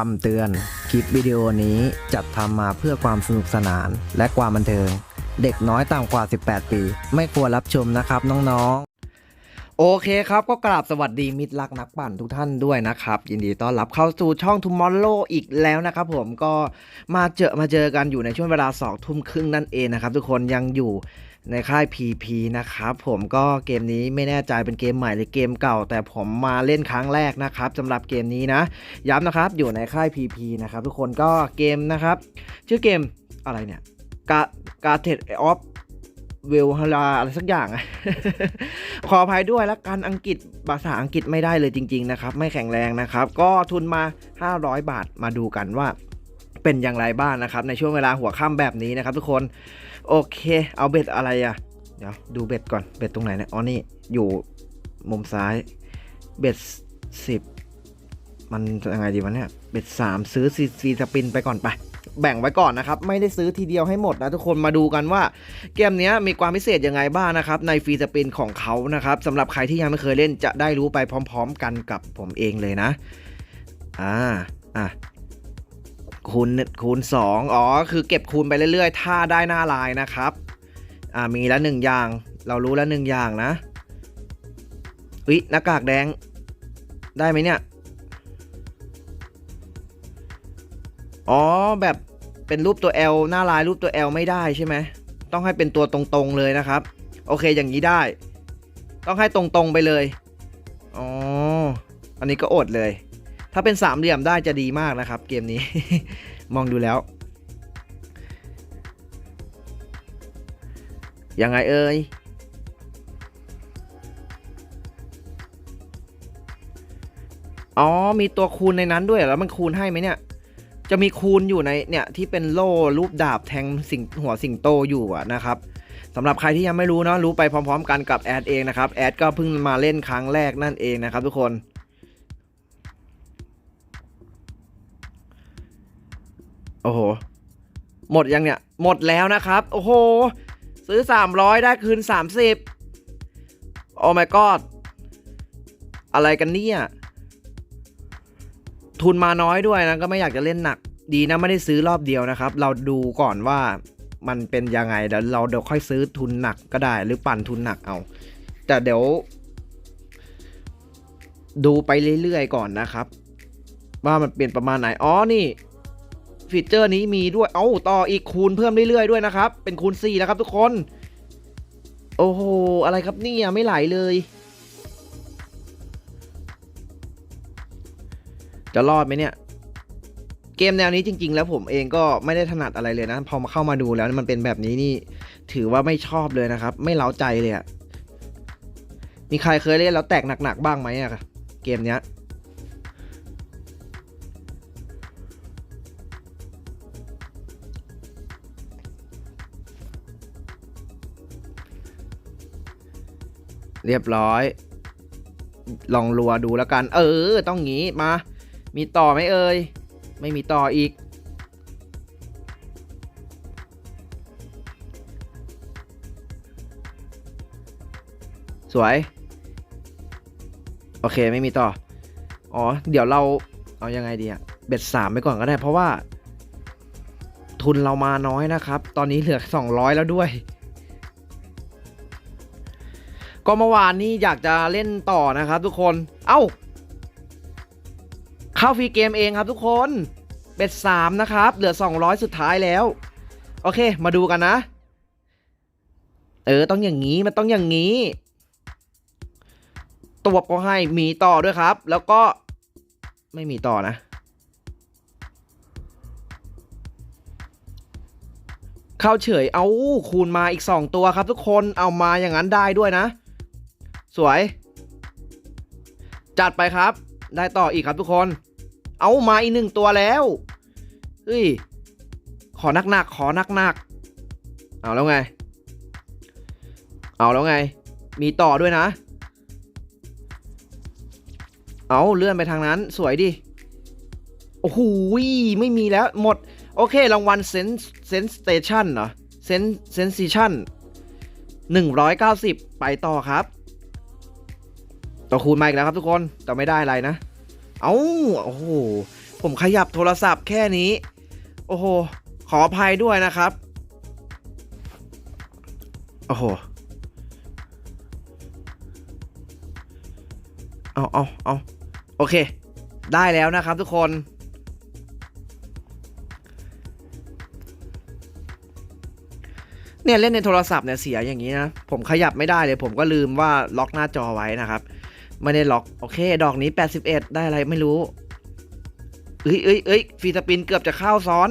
คำเตือน คลิปวิดีโอนี้จัดทำมาเพื่อความสนุกสนานและความบันเทิง เด็กน้อยต่ำกว่า 18 ปี ไม่ควรรับชมนะครับน้องๆ โอเคครับก็กราบสวัสดีมิตรรักนักปั่นทุกท่านด้วยนะครับ ยินดีต้อนรับเข้าสู่ช่อง Tomorrow อีกแล้วนะครับผมก็มาเจอมาเจอกันอยู่ในช่วงเวลา2ทุ่มครึ่งนั่นเองนะครับทุกคนยังอยู่ ในค่าย PP นะครับผมก็เกมนี้ไม่แน่ใจเป็นเกมใหม่หรือเกมเก่า แต่ผมมาเล่นครั้งแรกนะครับสำหรับเกมนี้นะ ย้ำนะครับอยู่ในค่าย PP นะครับทุกคนก็เกมนะครับ ชื่อเกมอะไรเนี่ยกากาเทดออฟเวลฮาราอะไรสักอย่าง ขออภัยด้วยแล้วกันอังกฤษภาษาอังกฤษไม่ได้เลยจริง ๆ นะครับ ไม่แข็งแรงนะครับ ก็ทุนมา 500 บาทมาดูกันว่าเป็นอย่างไรบ้างนะครับ ในช่วงเวลาหัวค่ำแบบนี้นะครับทุกคน โอเค เอาเบ็ดอะไรอะเดี๋ยวดูเบ็ดก่อน เบ็ดตรงไหนเนี่ย อ๋อ นี่ อยู่มุมซ้าย เบ็ดสิบมันยังไงดีวะเนี่ย เบ็ดสามซื้อซีซีสปินไปก่อนไป แบ่งไว้ก่อนนะครับ ไม่ได้ซื้อทีเดียวให้หมดนะทุกคน มาดูกันว่าเกมนี้มีความพิเศษยังไงบ้างนะครับ ในฟรีสปินของเขานะครับสำหรับใครที่ยังไม่เคยเล่นจะได้รู้ไปพร้อม ๆ กันกับผมเองเลยนะ อ่า อะ คูณคูณ2อ๋อ คือเก็บคูณไปเรื่อยๆ ถ้าได้หน้าลายนะครับ อ่า มีแล้วหนึ่งอย่าง เรารู้แล้วหนึ่งอย่างนะอุ๊ยหน้ากากแดง ได้ไหมเนี่ย อ๋อ แบบเป็นรูปตัว L หน้าลายรูปตัว L ไม่ได้ใช่ไหม ต้องให้เป็นตัวตรงๆเลยนะครับ โอเค อย่างนี้ได้ ต้องให้ตรงๆไปเลย อ๋อ อันนี้ก็อดเลย ถ้าเป็นสามเหลี่ยมได้จะดีมากนะครับ เกมนี้ มองดูแล้ว ยังไงเอ่ยอ๋อ มีตัวคูณในนั้นด้วยแล้วมันคูณให้ไหมเนี่ย จะมีคูณอยู่ในเนี่ยที่เป็นโล่รูปดาบแทงสิงหัวสิงโตอยู่อะนะครับสำหรับใครที่ยังไม่รู้เนาะรู้ไปพร้อม ๆ กันกับแอดเองนะครับแอดก็เพิ่งมาเล่นครั้งแรกนั่นเองนะครับทุกคน โอ้โห หมดยังเนี่ย หมดแล้วนะครับ โอ้โห ซื้อ 300 ได้คืน 30 โอ้ my god อะไรกันเนี่ย ทุนมาน้อยด้วยนะ ก็ไม่อยากจะเล่นหนัก ดีนะไม่ได้ซื้อรอบเดียวนะครับ เราดูก่อนว่ามันเป็นยังไงเดี๋ยวเราเดี๋ยวค่อยซื้อทุนหนักก็ได้ หรือปั่นทุนหนักเอา แต่เดี๋ยว ดูไปเรื่อยๆก่อนนะครับ ว่ามันเป็นประมาณไหน อ๋อนี่ ฟีเจอร์นี้มีด้วยเอ้าต่ออีกคูณเพิ่มเรื่อยๆด้วยนะครับ เป็นคูณ4แล้วครับทุกคน โอ้โห อะไรครับเนี่ยไม่ไหลเลย จะรอดไหมเนี่ย เกมแนวนี้จริง ๆ แล้วผมเองก็ไม่ได้ถนัดอะไรเลยนะ พอมาเข้ามาดูแล้วมันเป็นแบบนี้นี่ ถือว่าไม่ชอบเลยนะครับ ไม่เล้าใจเลยอะมีใครเคยเล่นแล้วแตกหนักๆบ้างไหมอะเกมเนี้ย เรียบร้อย ลองรัวดูแล้วกัน เออ ต้องงี้มา มีต่อไหมเอ่ย ไม่มีต่ออีก สวย โอเคไม่มีต่อ อ๋อ เดี๋ยวเราเอายังไงดีอะเบ็ดสามไปก่อนก็ได้เพราะว่า ทุนเรามาน้อยนะครับ ตอนนี้เหลือ 200 แล้วด้วย ก็เมื่อวานนี้อยากจะเล่นต่อนะครับทุกคน เอ้า เข้าฟรีเกมเองครับทุกคน เบ็ดสามนะครับ เหลือ 200 สุดท้ายแล้ว โอเค มาดูกันนะ เออ ต้องอย่างนี้ มันต้องอย่างนี้ ตัวก็ให้มีต่อด้วยครับ แล้วก็ไม่มีต่อนะ เข้าเฉย เอาคูณมาอีก 2 ตัวครับทุกคน เอามาอย่างนั้นได้ด้วยนะ สวย จัดไปครับ ได้ต่ออีกครับทุกคน เอามาอีกหนึ่งตัวแล้วเฮ้ย ขอนักๆ ขอนักๆ เอาแล้วไง เอาแล้วไง มีต่อด้วยนะ เอาเลื่อนไปทางนั้น สวยดิ โอ้โหไม่มีแล้ว หมด โอเค รางวัลเซนเซนสเตชันเหรอเซนเซนซิชันหนึ่งร้อยเก้าสิบไปต่อครับ ต่อคูณมาอีกแล้วครับทุกคน แต่ไม่ได้อะไรนะ เอาโอ้โหผผมขยับโทรศัพท์แค่นี้ โอ้โห ขออภัยด้วยนะครับ โอ้โห เอาเอาเอาโอเค ได้แล้วนะครับทุกคน เนี่ยเล่นในโทรศัพท์เนี่ยเสียอย่างนี้นะ ผมขยับไม่ได้เลย ผมก็ลืมว่าล็อกหน้าจอไว้นะครับ ไม่ได้ล็อก โอเค ดอกนี้ 81 ได้อะไรไม่รู้เอ้ยเอ้ยเอ้ยฟีสปินเกือบจะเข้าซ้อน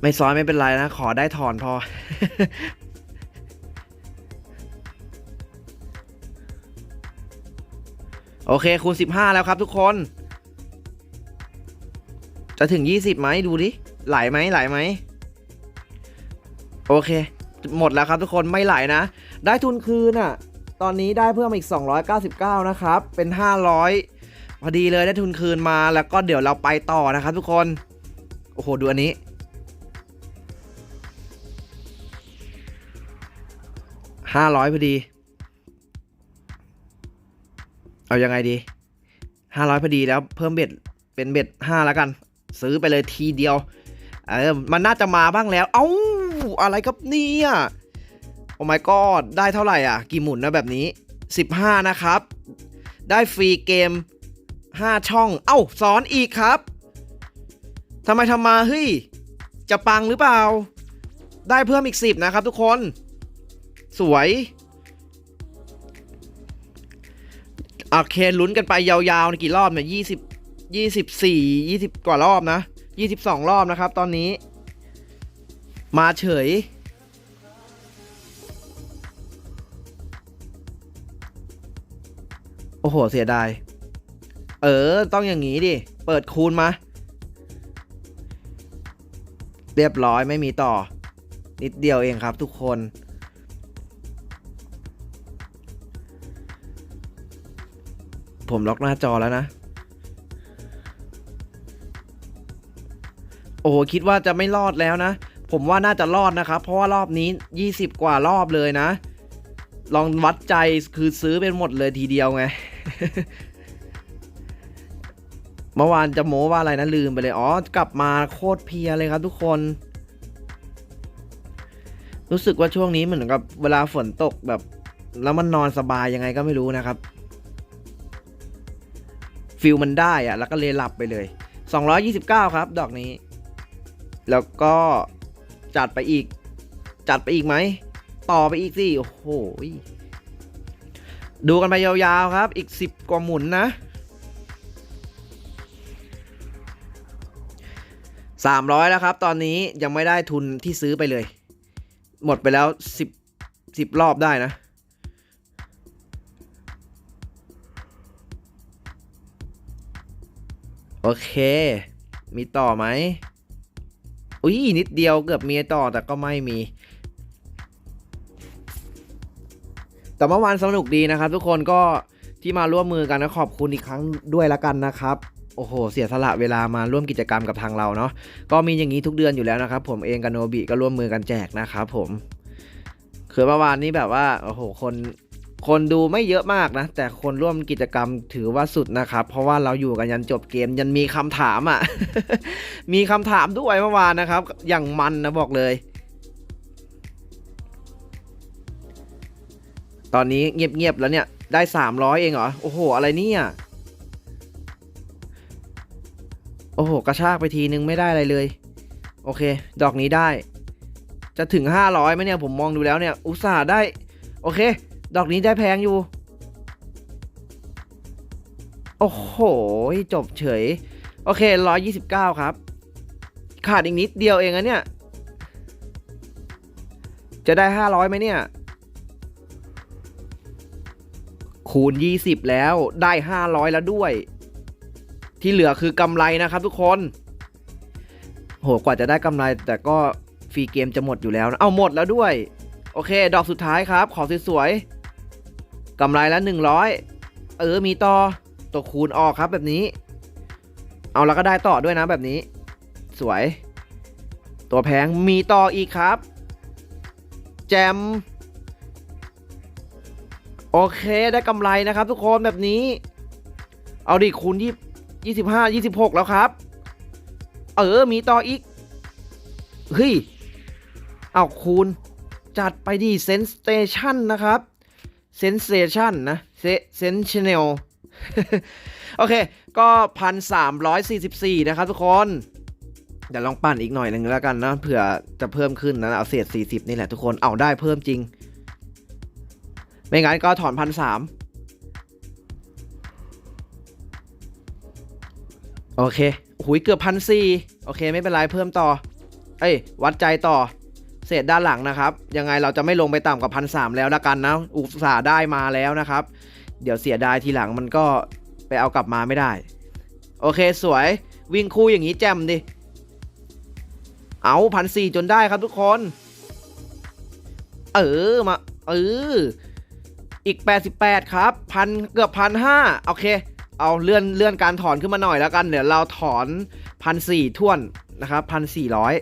ไม่ซ้อนไม่เป็นไรนะ ขอได้ถอนพอ โอเค คูณ 15 แล้วครับทุกคน จะถึง 20ไหมดูดิ ไหลไหมไหลไหม โอเค หมดแล้วครับทุกคนไม่ไหลนะ ได้ทุนคืนอะ ตอนนี้ได้เพิ่มอีก 299 นะครับ เป็น 500 พอดีเลยได้ทุนคืนมาแล้วก็เดี๋ยวเราไปต่อนะครับทุกคน โอ้โห ดูอันนี้500พอดี เอายังไงดี500พอดีแล้วเพิ่มเบ็ด เป็นเบ็ด5แล้วกัน ซื้อไปเลยทีเดียว เออ มันน่าจะมาบ้างแล้ว เอ้า อะไรครับเนี่ย อ้ my god ได้เท่าไหร่อะ กี่หมุนนะแบบนี้ 15 นะครับ ได้ฟรีเกม 5 ช่อง เอ้าซ้อนอีกครับทำไมทำมาเฮ้ย จะปังหรือเปล่า ได้เพิ่มอีก 10 นะครับทุกคน สวยโอเคลุ้นกันไปยาวๆในกี่รอบเนี่ยยี่สิบยี่สิบสี่ยี่สิบกว่ารอบนะยี่สิบสองรอบนะครับ ตอนนี้ มาเฉย โอ้โห เสียดาย เออ ต้องอย่างนี้ดิ เปิดคูณมา เรียบร้อยไม่มีต่อ นิดเดียวเองครับทุกคน ผมล็อกหน้าจอแล้วนะ โอ้โห คิดว่าจะไม่รอดแล้วนะ ผมว่าน่าจะรอดนะครับ เพราะว่ารอบนี้ 20 กว่ารอบเลยนะ ลองวัดใจคือซื้อเป็นหมดเลยทีเดียวไง เมื่อวานจะโม้ว่าอะไรนะลืมไปเลย อ๋อ กลับมาโคตรเพียเลยครับทุกคน รู้สึกว่าช่วงนี้เหมือนกับเวลาฝนตกแบบ แล้วมันนอนสบายยังไงก็ไม่รู้นะครับฟิลมันได้อะแล้วก็เลยหลับไปเลย 229 ครับ ดอกนี้ แล้วก็จัดไปอีก จัดไปอีกไหม ต่อไปอีกสิ โอ้โห ดูกันไปยาวๆครับ อีก 10 กว่าหมุนนะ 300 แล้วครับ ตอนนี้ยังไม่ได้ทุนที่ซื้อไปเลย หมดไปแล้ว 10 10 รอบได้นะโอเค มีต่อไหม อุ้ยนิดเดียวเกือบมีต่อแต่ก็ไม่มี แต่เมื่อวานสนุกดีนะครับ ทุกคนก็ที่มาร่วมมือกันนะขอบคุณอีกครั้งด้วยละกันนะครับโอ้โห เสียสละเวลามาร่วมกิจกรรมกับทางเราเนาะ ก็มีอย่างนี้ทุกเดือนอยู่แล้วนะครับ ผมเองกับโนบิก็ร่วมมือกันแจกนะครับผม คือเมื่อวานนี้แบบว่า โอ้โห คน คนดูไม่เยอะมากนะ แต่คนร่วมกิจกรรมถือว่าสุดนะครับ เพราะว่าเราอยู่กันยันจบเกมยันมีคำถามอะ่ะ มีคำถามด้วยเมื่อวานนะครับ อย่างมันนะบอกเลย ตอนนี้เงียบๆแล้วเนี่ย ได้ 300 เองเหรอ โอ้โห อะไรเนี่ย โอ้โห กระชากไปทีนึงไม่ได้อะไรเลย โอเค ดอกนี้ได้ จะถึง 500ไหมเนี่ย ผมมองดูแล้วเนี่ย อุตส่าห์ได้ โอเค ดอกนี้ได้แพงอยู่ โอ้โห จบเฉย โอเค 129 ครับ ขาดอีกนิดเดียวเองอะเนี่ย จะได้ 500ไหมเนี่ย คูณ 20 แล้วได้ 500 แล้วด้วย ที่เหลือคือกำไรนะครับทุกคน โหกว่าจะได้กำไรแต่ก็ฟรีเกมจะหมดอยู่แล้วนะเอาหมดแล้วด้วย โอเค ดอกสุดท้ายครับ ขอสวยๆกำไรละ 100 เออ มีต่อตัวคูณออกครับแบบนี้ เอาแล้วก็ได้ต่อด้วยนะแบบนี้ สวย ตัวแพงมีต่ออีกครับ แจม โอเคได้กำไรนะครับ ทุกคนแบบนี้ เอาดิคูณที่ยี่สิบห้ายี่สิบหกแล้วครับ เออมีต่ออีกเฮ้ยเอาคูณ จัดไปดีเซนสเตชันนะครับเซนเซชันนะเซเซนชแนลโอเค ก็พันสามร้อยสี่สิบสี่นะครับทุกคนเดี๋ยวลองปั่นอีกหน่อยหนึ่งแล้วกันนะเผื่อจะเพิ่มขึ้นนะเอาเศษสี่สิบนี่แหละทุกคนเอาได้เพิ่มจริง ไม่งั้นก็ถอนพันสามโอเคหุยเกือบพันสี่โอเคไม่เป็นไรเพิ่มต่อ เอ้ย วัดใจต่อ เศษด้านหลังนะครับ ยังไงเราจะไม่ลงไปต่ำกว่าพันสามแล้วละกันนะ อุตส่าห์ได้มาแล้วนะครับ เดี๋ยวเสียดายทีหลังมันก็ไปเอากลับมาไม่ได้ โอเคสวยวิ่งคู่อย่างนี้แจ่มดิ เอาพันสี่จนได้ครับทุกคน เออมา เออ อีก 88 ครับพันเกือบพันห้าโอเค เอาเลื่อนเลื่อนการถอนขึ้นมาหน่อยแล้วกัน เดี๋ยวเราถอนพันสี่ท่วนนะครับพันสี่ร้อย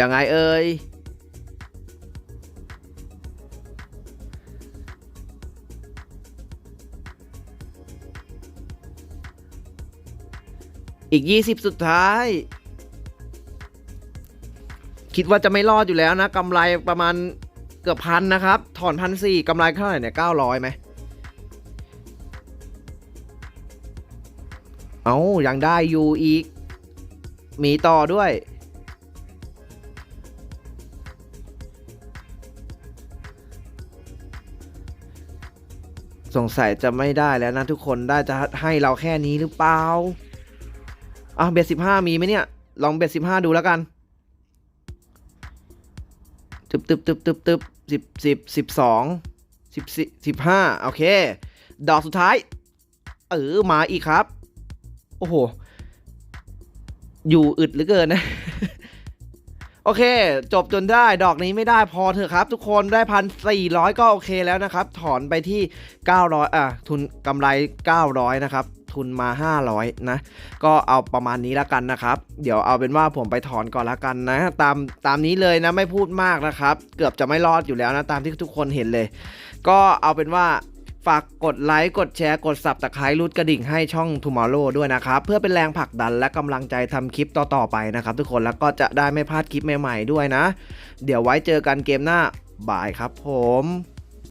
ยังไงเอ่ย อีก 20 สุดท้าย คิดว่าจะไม่รอดอยู่แล้วนะกำไรประมาณเกือบพันนะครับ ถอนพันสี่กำไรเท่าไหร่เนี่ยเก้าร้อยไหม เอายังได้อยู่อีก มีต่อด้วย สงสัยจะไม่ได้แล้วนะทุกคนได้จะให้เราแค่นี้หรือเปล่า อะเบ็ดสิบห้ามีไหมเนี่ย ลองเบ็ดสิบห้าดูแล้วกันตึบตึบตึบตึบตึบสิบสิบสิบสองสิบสิสิบห้าโอเค ดอกสุดท้าย เออ มาอีกครับ โอ้โห อยู่อึดเหลือเกินนะ โอเค จบจนได้ดอกนี้ไม่ได้พอเถอะครับ ทุกคนได้พันสี่ร้อยก็โอเคแล้วนะครับ ถอนไปที่900อะ ทุนกำไร900นะครับ ทุนมา 500 นะ ก็เอาประมาณนี้ละกันนะครับ เดี๋ยวเอาเป็นว่าผมไปถอนก่อนละกันนะ ตามตามนี้เลยนะไม่พูดมากนะครับ เกือบจะไม่รอดอยู่แล้วนะ ตามที่ทุกคนเห็นเลย ก็เอาเป็นว่าฝากกดไลค์ กดแชร์ กด subscribe รูดกระดิ่งให้ช่อง Tomorrow ด้วยนะครับ เพื่อเป็นแรงผลักดันและกำลังใจทำคลิปต่อ ๆ ไปนะครับ ทุกคนแล้วก็จะได้ไม่พลาดคลิปใหม่ ๆ ด้วยนะ เดี๋ยวไว้เจอกันเกมหน้า บายครับผม